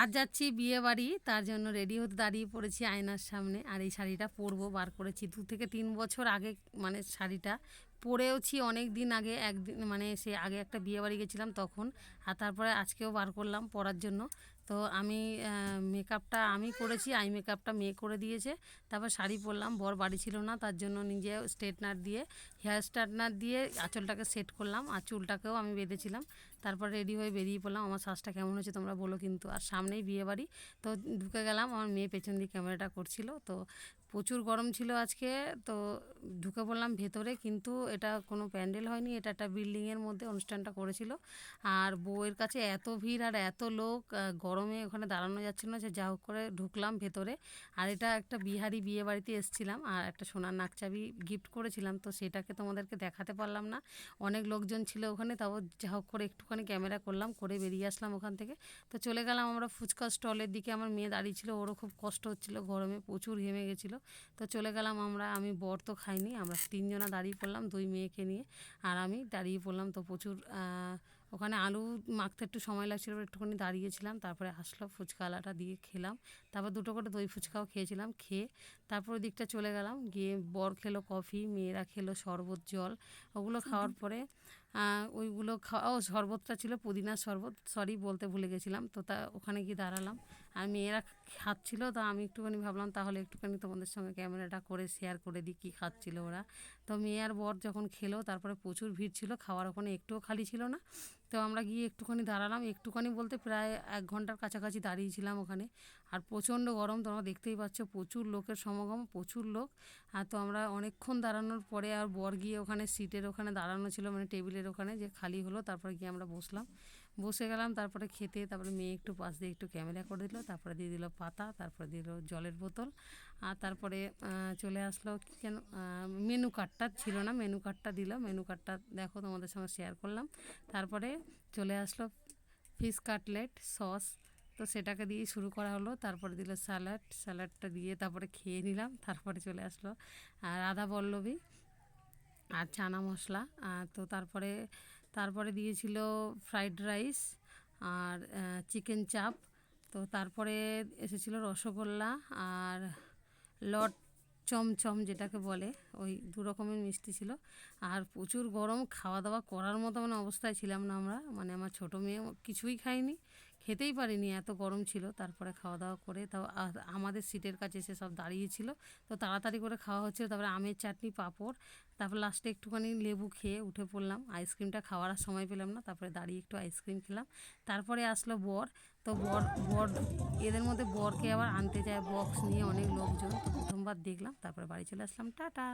আজ যাচ্ছি বিয়ে বাড়ি, তার জন্য রেডি হতে দাঁড়িয়ে পড়েছি আয়নার সামনে। আর এই শাড়িটা পরবো, বার করেছি। দু থেকে তিন বছর আগে মানে শাড়িটা পরেওছি অনেক দিন আগে, একদিন মানে সে আগে একটা বিয়ে বাড়ি গেছিলাম তখন, আর তারপরে আজকেও বার করলাম পরার জন্য। তো আমি মেকআপটা আমি করেছি আই মেকআপটা মেয়ে করে দিয়েছে, তারপর শাড়ি পরলাম, বর বাড়ি ছিল না, তার জন্য নিজে স্ট্রেটনার দিয়ে হেয়ার স্ট্রেটনার দিয়ে আঁচলটাকে সেট করলাম, আর চুলটাকেও আমি বেঁধেছিলাম, তারপর রেডি হয়ে বেরিয়ে পড়লাম, আমার শ্বাসটা কেমন হয়েছে তোমরা বলো কিন্তু। আর সামনেই বিয়ে বাড়ি তো ঢুকে গেলাম, আমার মেয়ে পেছন দিয়ে ক্যামেরাটা করছিল, তো প্রচুর গরম ছিল আজকে, তো ঢুকে পড়লাম ভেতরে, কিন্তু এটা কোনো প্যান্ডেল হয়নি, এটা একটা বিল্ডিংয়ের মধ্যে অনুষ্ঠানটা করেছিল। আর বউয়ের কাছে এত ভিড় আর এত লোক গরমে ওখানে দাঁড়ানো যাচ্ছিল না যে যা হোক করে ঢুকলাম ভেতরে। আর এটা একটা বিহারি বিয়ে বাড়িতে এসেছিলাম, আর একটা সোনার নাকচাবি গিফট করেছিলাম, তো সেটাকে তোমাদেরকে দেখাতে পারলাম না। অনেক লোকজন ছিল ওখানে, তাও যা হোক করে একটুখানি ক্যামেরা করলাম, করে বেরিয়ে আসলাম ওখান থেকে। তো চলে গেলাম আমরা ফুচকা স্টলের দিকে, আমার মেয়ে দাঁড়িয়ে ছিল, ওরও খুব কষ্ট হচ্ছিল, গরমে প্রচুর ঘেমে গেছিল। তো চলে গেলাম আমরা আমি বর তো খাইনি আমরা তিনজনা দাঁড়িয়ে পড়লাম দুই মেয়েকে নিয়ে আর আমি দাঁড়িয়ে পড়লাম তো প্রচুর ওখানে আলু মাখতে একটু সময় লাগছিল একটুখানি দাঁড়িয়েছিলাম তারপরে আসলো ফুচকাওয়ালাটা দিয়ে খেলাম তারপর দুটো করে দই ফুচকাও খেয়েছিলাম খেয়ে তারপর ওই দিকটা চলে গেলাম গিয়ে বর খেলো কফি মেয়েরা খেলো শরবত জল ওগুলো খাওয়ার পরে ওইগুলো খাওয়া, ও শরবতটা ছিল পুদিনার শরবত সরি বলতে ভুলে গেছিলাম, তো তা ওখানে গিয়ে দাঁড়ালাম। আর মেয়েরা খাচ্ছিল, তো আমি একটুখানি ভাবলাম, তাহলে একটুখানি তোমাদের সঙ্গে ক্যামেরাটা করে শেয়ার করে দিই কী খাচ্ছিল ওরা। তো মেয়ে আর বর যখন খেলো, তারপরে প্রচুর ভিড় ছিল, খাওয়ার ওখানে একটুও খালি ছিল না। তো আমরা গিয়ে একটুখানি দাঁড়ালাম। একটুখানি বলতে প্রায় এক ঘণ্টার কাছাকাছি দাঁড়িয়েছিলাম ওখানে। আর প্রচণ্ড গরম, তোমরা দেখতেই পাচ্ছ, প্রচুর লোকের সমাগম, প্রচুর লোক। আর তো আমরা অনেকক্ষণ দাঁড়ানোর পরে আর বর গিয়ে ওখানে সিটের ওখানে দাঁড়ানো ছিল মানে টেবিলের ওখানে, যে খালি হলো, তারপরে গিয়ে আমরা বসলাম। বসে গেলাম, তারপরে খেতে, তারপরে মেয়ে একটু পাশ দিয়ে একটু ক্যামেরা করে দিল, তারপরে দিয়ে দিল পাতা, তারপরে দিল জলের বোতল। আর তারপরে চলে আসলো কি যেন মেনু কার্ডটা ছিল না, মেনু কার্ডটা দিল। মেনু কার্ডটা দেখো তোমাদের সঙ্গে শেয়ার করলাম। তারপরে চলে আসলো ফিশ কাটলেট সস তো সেটাকে দিয়েই শুরু করা হলো, তারপরে দিল স্যালাড স্যালাডটা দিয়ে তারপরে খেয়ে নিলাম, তারপরে চলে আসলো। আর রাধা পল্লবী আর চানা মশলা তো তারপরে তারপরে দিয়েছিল ফ্রাইড রাইস আর চিকেন চাপ তো তারপরে এসেছিল রসগোল্লা আর লট চমচম যেটাকে বলে, ওই দু রকমের মিষ্টি ছিল। আর প্রচুর গরম, খাওয়া দাওয়া করার মতো মানে অবস্থায় ছিলাম না আমরা। মানে আমার ছোটো মেয়ে কিছুই খায়নি। খেতেই পারিনি, এত গরম ছিল। তারপরে খাওয়া দাওয়া করে তাও আমাদের সিটের কাছে এসে সব দাঁড়িয়েছিল তো তাড়াতাড়ি করে খাওয়া হচ্ছিল, তারপরে আমের চাটনি, পাঁপড়, তারপর লাস্টে একটুখানি লেবু খেয়ে উঠে পড়লাম। আইসক্রিমটা খাওয়ার সময় পেলাম না, তারপরে দাঁড়িয়ে একটু আইসক্রিম খেলাম। তারপরে আসলো বর, তো বর বর, এদের মধ্যে বরকে আবার আনতে যায় বক্স নিয়ে অনেক লোকজন। প্রথমবার দেখলাম, তারপরে বাড়ি চলে আসলাম, টাটা!